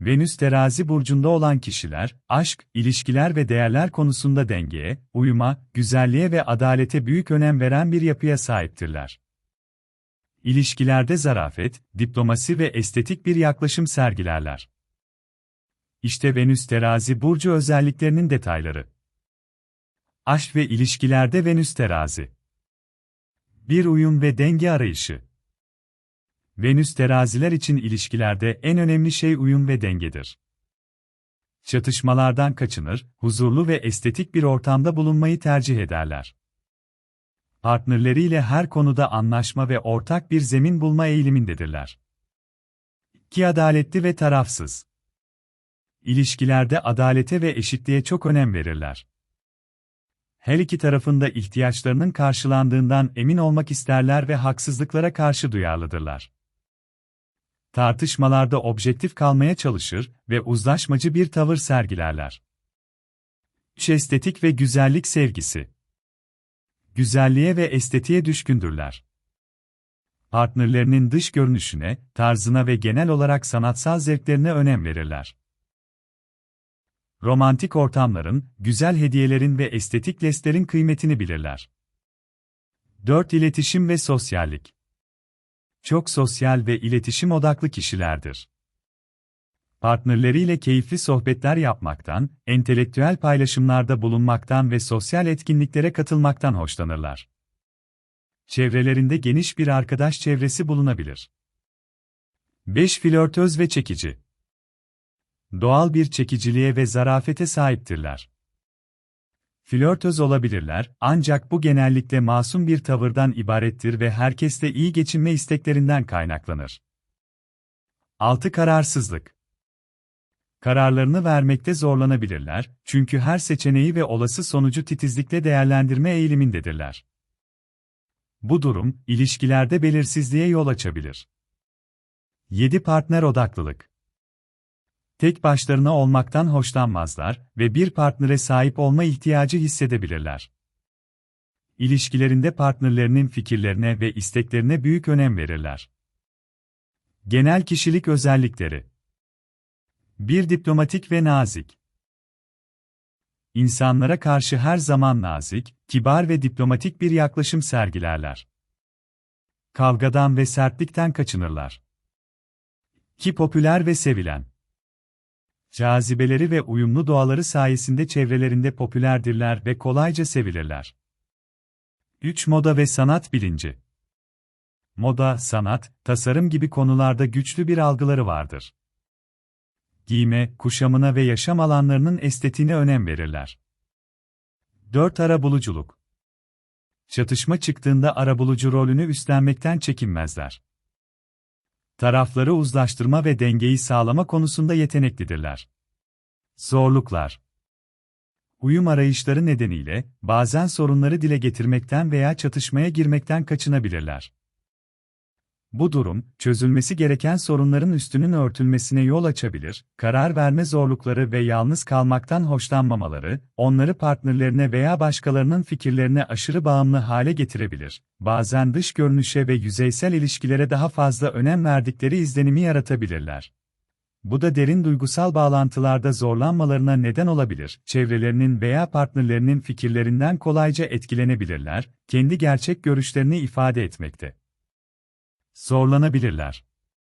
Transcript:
Venüs terazi burcunda olan kişiler, aşk, ilişkiler ve değerler konusunda dengeye, uyuma, güzelliğe ve adalete büyük önem veren bir yapıya sahiptirler. İlişkilerde zarafet, diplomasi ve estetik bir yaklaşım sergilerler. İşte Venüs terazi burcu özelliklerinin detayları. Aşk ve ilişkilerde Venüs terazi. Bir uyum ve denge arayışı. Venüs teraziler için ilişkilerde en önemli şey uyum ve dengedir. Çatışmalardan kaçınır, huzurlu ve estetik bir ortamda bulunmayı tercih ederler. Partnerleriyle her konuda anlaşma ve ortak bir zemin bulma eğilimindedirler. Ki adaletli ve tarafsız. İlişkilerde adalete ve eşitliğe çok önem verirler. Her iki tarafında ihtiyaçlarının karşılandığından emin olmak isterler ve haksızlıklara karşı duyarlıdırlar tartışmalarda objektif kalmaya çalışır ve uzlaşmacı bir tavır sergilerler. 3. Estetik ve güzellik sevgisi. Güzelliğe ve estetiğe düşkündürler. Partnerlerinin dış görünüşüne, tarzına ve genel olarak sanatsal zevklerine önem verirler. Romantik ortamların, güzel hediyelerin ve estetik lestlerin kıymetini bilirler. 4. İletişim ve sosyallik çok sosyal ve iletişim odaklı kişilerdir. Partnerleriyle keyifli sohbetler yapmaktan, entelektüel paylaşımlarda bulunmaktan ve sosyal etkinliklere katılmaktan hoşlanırlar. Çevrelerinde geniş bir arkadaş çevresi bulunabilir. 5. Flörtöz ve çekici. Doğal bir çekiciliğe ve zarafete sahiptirler flörtöz olabilirler, ancak bu genellikle masum bir tavırdan ibarettir ve herkesle iyi geçinme isteklerinden kaynaklanır. 6. Kararsızlık Kararlarını vermekte zorlanabilirler, çünkü her seçeneği ve olası sonucu titizlikle değerlendirme eğilimindedirler. Bu durum, ilişkilerde belirsizliğe yol açabilir. 7. Partner odaklılık tek başlarına olmaktan hoşlanmazlar ve bir partnere sahip olma ihtiyacı hissedebilirler. İlişkilerinde partnerlerinin fikirlerine ve isteklerine büyük önem verirler. Genel kişilik özellikleri Bir diplomatik ve nazik. İnsanlara karşı her zaman nazik, kibar ve diplomatik bir yaklaşım sergilerler. Kavgadan ve sertlikten kaçınırlar. Ki popüler ve sevilen cazibeleri ve uyumlu doğaları sayesinde çevrelerinde popülerdirler ve kolayca sevilirler. 3. Moda ve sanat bilinci Moda, sanat, tasarım gibi konularda güçlü bir algıları vardır. Giyime, kuşamına ve yaşam alanlarının estetiğine önem verirler. 4. Arabuluculuk Çatışma çıktığında arabulucu rolünü üstlenmekten çekinmezler tarafları uzlaştırma ve dengeyi sağlama konusunda yeteneklidirler. Zorluklar Uyum arayışları nedeniyle, bazen sorunları dile getirmekten veya çatışmaya girmekten kaçınabilirler. Bu durum, çözülmesi gereken sorunların üstünün örtülmesine yol açabilir, karar verme zorlukları ve yalnız kalmaktan hoşlanmamaları, onları partnerlerine veya başkalarının fikirlerine aşırı bağımlı hale getirebilir. Bazen dış görünüşe ve yüzeysel ilişkilere daha fazla önem verdikleri izlenimi yaratabilirler. Bu da derin duygusal bağlantılarda zorlanmalarına neden olabilir. Çevrelerinin veya partnerlerinin fikirlerinden kolayca etkilenebilirler, kendi gerçek görüşlerini ifade etmekte zorlanabilirler.